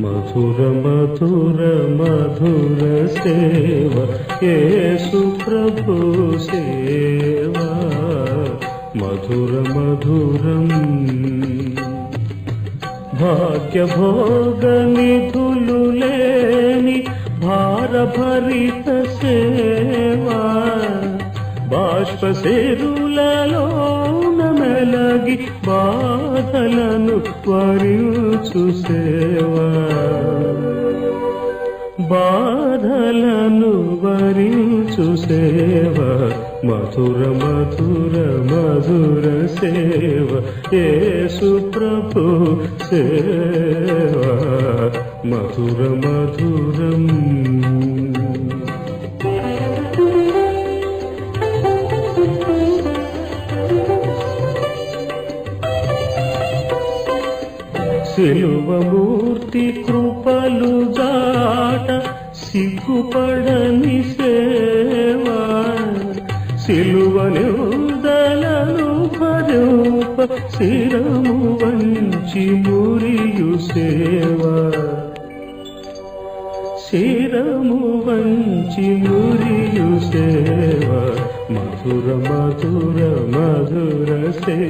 మధుర మధుర మధుర సేవ యేసు ప్రభు సేవ. మధుర మధురం భాగ్యభోగ నిధులు లేని భారభరిత సేవా. నమలగి బా బాధలను వరించు సేవా. బాధలను వరించు సేవ. మధుర మధుర మధుర సేవ. యేసు ప్రభు సేవ. మధుర మధురం శిలువమూర్తి కృపలు జాట సిగ్గుపడని సేవా. సిలువనుదలను పరూప శిరము వంచి మురియు సేవా. శిరము వంచి మురియు సేవ. మధుర మధుర మధుర సేవ